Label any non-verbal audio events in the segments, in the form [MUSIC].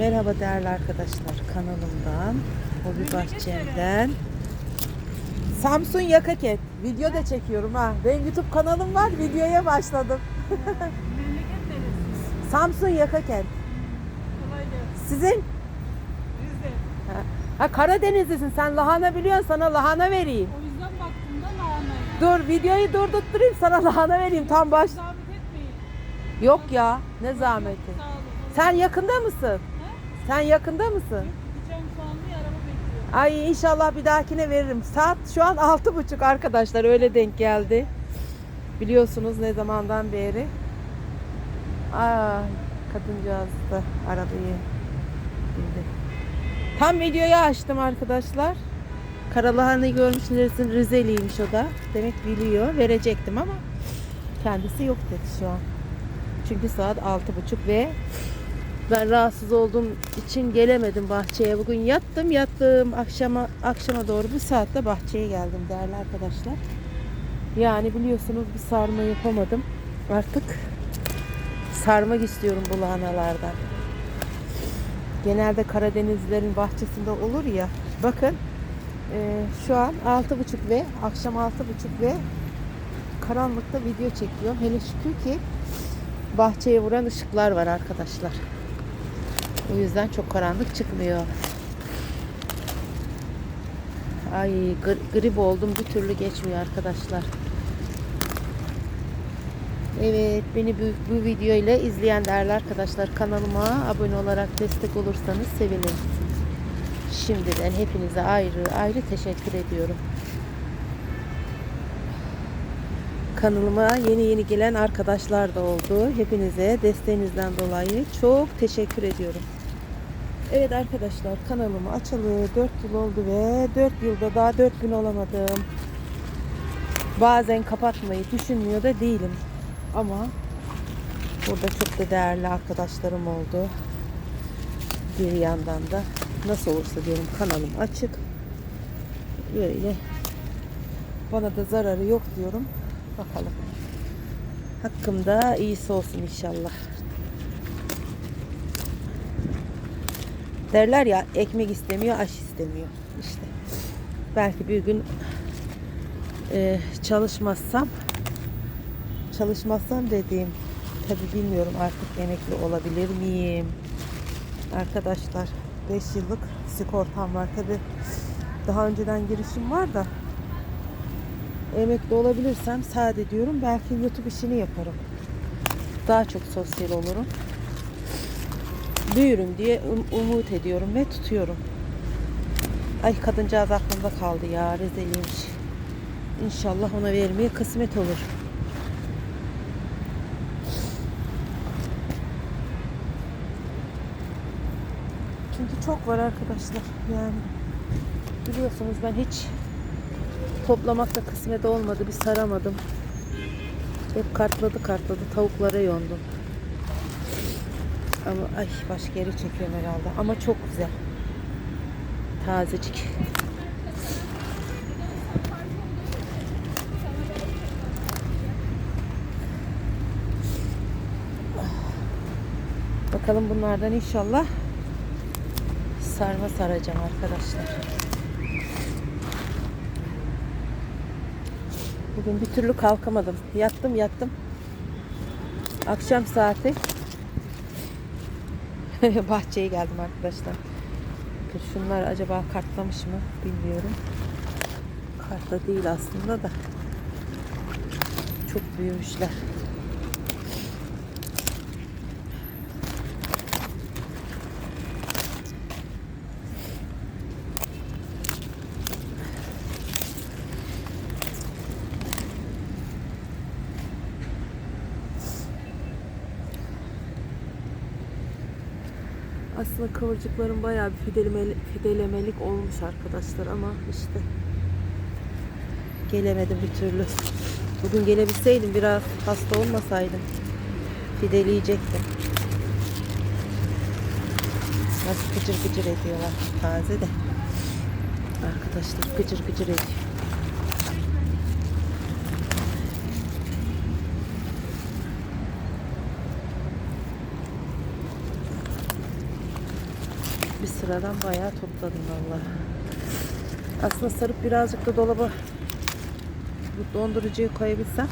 Merhaba değerli arkadaşlar kanalımdan, Hobi Bahçem'den. Samsun Yakaket. Video da çekiyorum ha. Benim YouTube kanalım var. Videoya başladım. Samsun Yakaket. Sizin? Rize. Ha, ha Karadenizlisin. Sen lahana biliyorsun. Sana lahana vereyim. O yüzden baktım da lahanaya. Dur videoyu durdurtturayım. Sana lahana vereyim. Tam baş. Zahmet etmeyin. Yok ya. Ne zahmeti. Sen yakında mısın? Sen yakında mısın? Gideceğim bir araba bekliyor. Ay inşallah bir dahakine veririm. Saat şu an altı buçuk arkadaşlar öyle denk geldi. Biliyorsunuz ne zamandan beri. Aa, kadıncağız da arabayı bindi. Tam videoyu açtım arkadaşlar. Karalahan'ı görmüşsünüz. Rizeliymiş o da. Demek biliyor. Verecektim ama kendisi yok dedi şu an. Çünkü saat altı buçuk ve ben rahatsız olduğum için gelemedim bahçeye. Bugün yattım yattım. Akşama akşama doğru bu saatte bahçeye geldim değerli arkadaşlar. Yani biliyorsunuz bir sarma yapamadım. Artık sarmak istiyorum bu lahanalardan. Genelde Karadenizlerin bahçesinde olur ya. Bakın e, şu an altı buçuk ve akşam altı buçuk ve karanlıkta video çekiyorum. Hele şükür ki bahçeye vuran ışıklar var arkadaşlar. O yüzden çok karanlık çıkmıyor. Ay gri- grip oldum bir türlü geçmiyor arkadaşlar. Evet beni bu, bu video ile izleyen değerli arkadaşlar kanalıma abone olarak destek olursanız sevinirim. Şimdiden hepinize ayrı ayrı teşekkür ediyorum. Kanalıma yeni yeni gelen arkadaşlar da oldu. Hepinize desteğinizden dolayı çok teşekkür ediyorum. Evet arkadaşlar kanalımı açalı 4 yıl oldu ve 4 yılda daha 4000 olamadım. Bazen kapatmayı düşünmüyor da değilim. Ama burada çok da değerli arkadaşlarım oldu. Bir yandan da nasıl olursa diyorum kanalım açık. Böyle bana da zararı yok diyorum. Bakalım. Hakkımda iyisi olsun inşallah. Derler ya ekmek istemiyor, aş istemiyor. İşte. Belki bir gün e, çalışmazsam çalışmazsam dediğim tabi bilmiyorum artık emekli olabilir miyim? Arkadaşlar 5 yıllık sigortam var tabi daha önceden girişim var da emekli olabilirsem sade diyorum belki YouTube işini yaparım. Daha çok sosyal olurum. Büyürüm diye um- umut ediyorum ve tutuyorum. Ay kadıncağız aklımda kaldı ya Rizeliymiş. İnşallah ona vermeye kısmet olur. Çünkü çok var arkadaşlar. Yani biliyorsunuz ben hiç toplamakta kısmet olmadı. Bir saramadım. Hep kartladı kartladı tavuklara yondum. Ama ay baş geri çekiyorum herhalde. Ama çok güzel. Tazecik. Bakalım bunlardan inşallah sarma saracağım arkadaşlar. Bugün bir türlü kalkamadım. Yattım yattım. Akşam saati [LAUGHS] bahçeye geldim arkadaşlar. Şunlar acaba kartlamış mı bilmiyorum. Kartla değil aslında da. Çok büyümüşler. Aslında kıvırcıkların bayağı bir fidelemeli, fidelemelik olmuş arkadaşlar ama işte gelemedim bir türlü. Bugün gelebilseydim biraz hasta olmasaydım fideleyecektim. Nasıl gıcır gıcır ediyorlar taze de. Arkadaşlar gıcır gıcır ediyor. Bir sıradan bayağı topladım vallahi. Aslında sarıp birazcık da dolaba bu dondurucuyu koyabilsem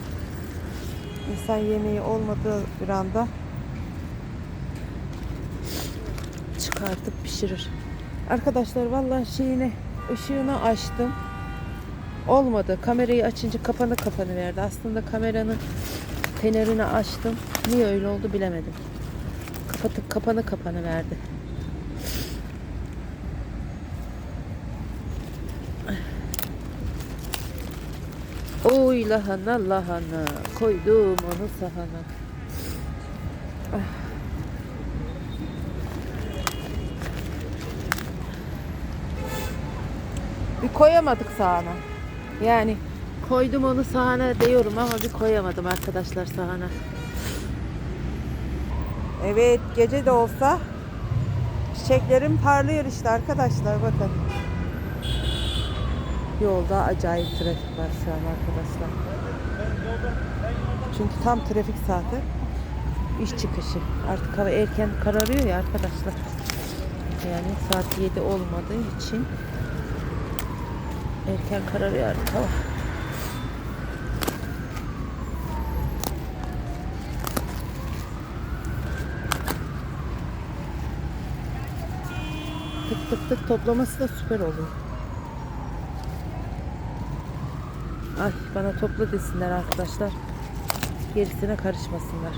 insan yemeği olmadığı bir anda çıkartıp pişirir. Arkadaşlar vallahi şeyini ışığını açtım. Olmadı. Kamerayı açınca kapanı kapanı verdi. Aslında kameranın fenerini açtım. Niye öyle oldu bilemedim. Kapatıp kapanı kapanı verdi. Oy lahana lahana koydum onu sahana. Ah. Bir koyamadık sahana. Yani koydum onu sahana diyorum ama bir koyamadım arkadaşlar sahana. Evet gece de olsa çiçeklerim parlıyor işte arkadaşlar bakın. Yolda acayip trafik var şu an arkadaşlar. Çünkü tam trafik saati. İş çıkışı. Artık hava erken kararıyor ya arkadaşlar. Yani saat 7 olmadığı için erken kararıyor artık hava. Tık tık tık toplaması da süper oluyor. Ay bana topla desinler arkadaşlar. Gerisine karışmasınlar.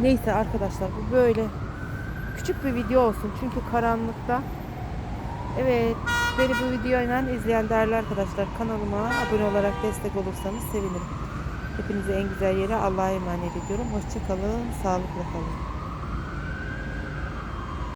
Neyse arkadaşlar bu böyle küçük bir video olsun çünkü karanlıkta. Evet beni bu videoyla izleyen değerli arkadaşlar kanalıma abone olarak destek olursanız sevinirim. Hepinize en güzel yere Allah'a emanet ediyorum. Hoşçakalın, sağlıkla kalın.